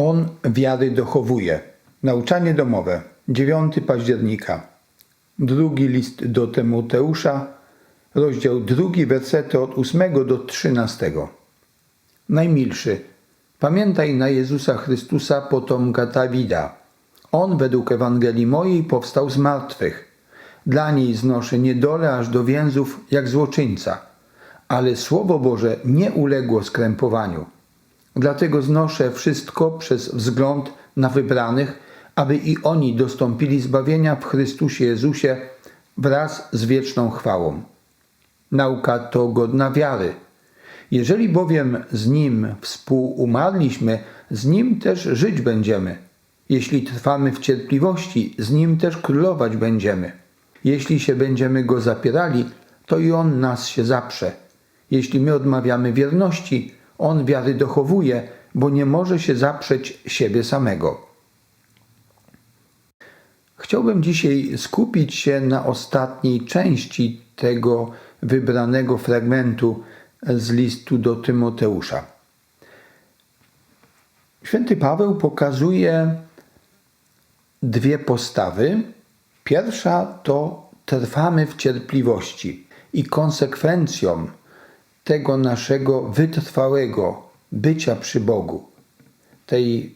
On wiary dochowuje. Nauczanie domowe. 9 października. Drugi list do Tymoteusza, rozdział drugi, wersety od 8 do 13. Najmilszy, pamiętaj na Jezusa Chrystusa, potomka Dawida. On według Ewangelii mojej powstał z martwych. Dla niej znoszę niedolę aż do więzów jak złoczyńca, ale Słowo Boże nie uległo skrępowaniu. Dlatego znoszę wszystko przez wzgląd na wybranych, aby i oni dostąpili zbawienia w Chrystusie Jezusie wraz z wieczną chwałą. Nauka to godna wiary. Jeżeli bowiem z Nim współumarliśmy, z Nim też żyć będziemy. Jeśli trwamy w cierpliwości, z Nim też królować będziemy. Jeśli się będziemy Go zapierali, to i On nas się zaprze. Jeśli my odmawiamy wierności, On wiary dochowuje, bo nie może się zaprzeć siebie samego. Chciałbym dzisiaj skupić się na ostatniej części tego wybranego fragmentu z listu do Tymoteusza. Święty Paweł pokazuje dwie postawy. Pierwsza to trwamy w cierpliwości i konsekwencją tego naszego wytrwałego bycia przy Bogu, tej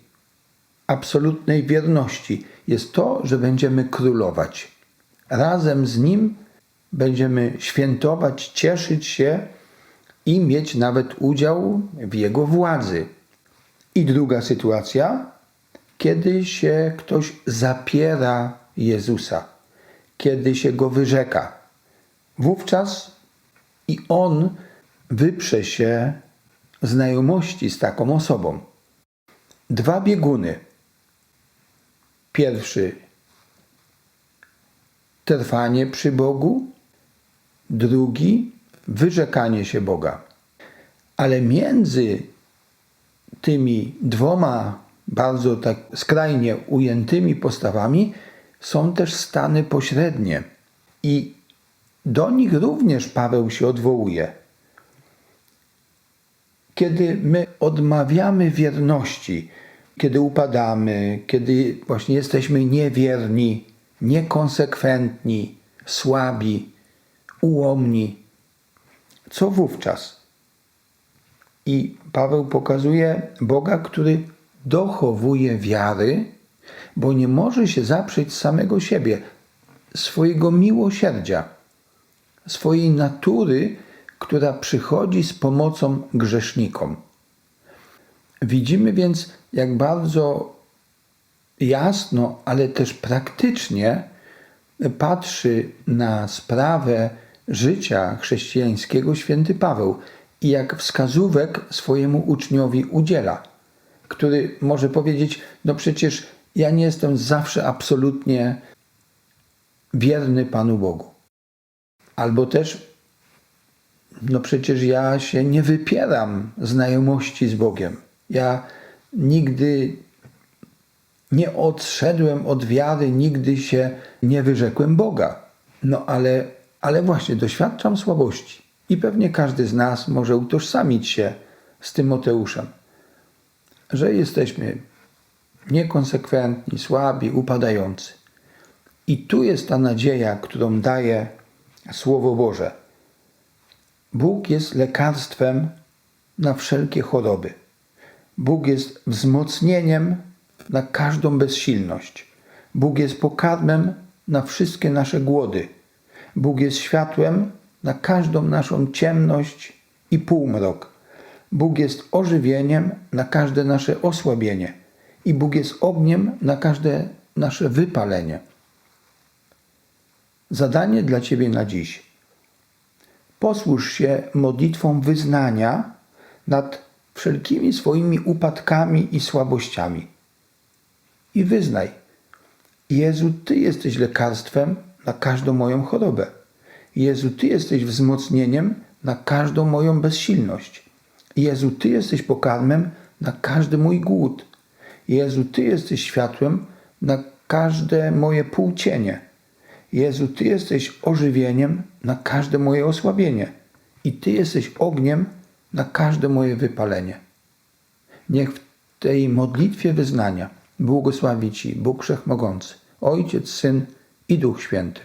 absolutnej wierności, jest to, że będziemy królować. Razem z Nim będziemy świętować, cieszyć się i mieć nawet udział w Jego władzy. I druga sytuacja, kiedy się ktoś zapiera Jezusa, kiedy się go wyrzeka. Wówczas i on wyprze się znajomości z taką osobą. Dwa bieguny. Pierwszy trwanie przy Bogu, drugi wyrzekanie się Boga. Ale między tymi dwoma bardzo tak skrajnie ujętymi postawami są też stany pośrednie. I do nich również Paweł się odwołuje. Kiedy my odmawiamy wierności, kiedy upadamy, kiedy właśnie jesteśmy niewierni, niekonsekwentni, słabi, ułomni, co wówczas? I Paweł pokazuje Boga, który dochowuje wiary, bo nie może się zaprzeć samego siebie, swojego miłosierdzia, swojej natury, która przychodzi z pomocą grzesznikom. Widzimy więc, jak bardzo jasno, ale też praktycznie patrzy na sprawę życia chrześcijańskiego święty Paweł i jak wskazówek swojemu uczniowi udziela, który może powiedzieć: No przecież ja nie jestem zawsze absolutnie wierny Panu Bogu. Albo też, no przecież ja się nie wypieram znajomości z Bogiem. Ja nigdy nie odszedłem od wiary, nigdy się nie wyrzekłem Boga. No ale, ale właśnie doświadczam słabości. I pewnie każdy z nas może utożsamić się z Tymoteuszem, że jesteśmy niekonsekwentni, słabi, upadający. I tu jest ta nadzieja, którą daje Słowo Boże. Bóg jest lekarstwem na wszelkie choroby. Bóg jest wzmocnieniem na każdą bezsilność. Bóg jest pokarmem na wszystkie nasze głody. Bóg jest światłem na każdą naszą ciemność i półmrok. Bóg jest ożywieniem na każde nasze osłabienie i Bóg jest ogniem na każde nasze wypalenie. Zadanie dla Ciebie na dziś. Posłuż się modlitwą wyznania nad wszelkimi swoimi upadkami i słabościami. I wyznaj: Jezu, Ty jesteś lekarstwem na każdą moją chorobę. Jezu, Ty jesteś wzmocnieniem na każdą moją bezsilność. Jezu, Ty jesteś pokarmem na każdy mój głód. Jezu, Ty jesteś światłem na każde moje półcienie. Jezu, Ty jesteś ożywieniem na każde moje osłabienie. I Ty jesteś ogniem na każde moje wypalenie. Niech w tej modlitwie wyznania błogosławi Ci Bóg Wszechmogący, Ojciec, Syn i Duch Święty.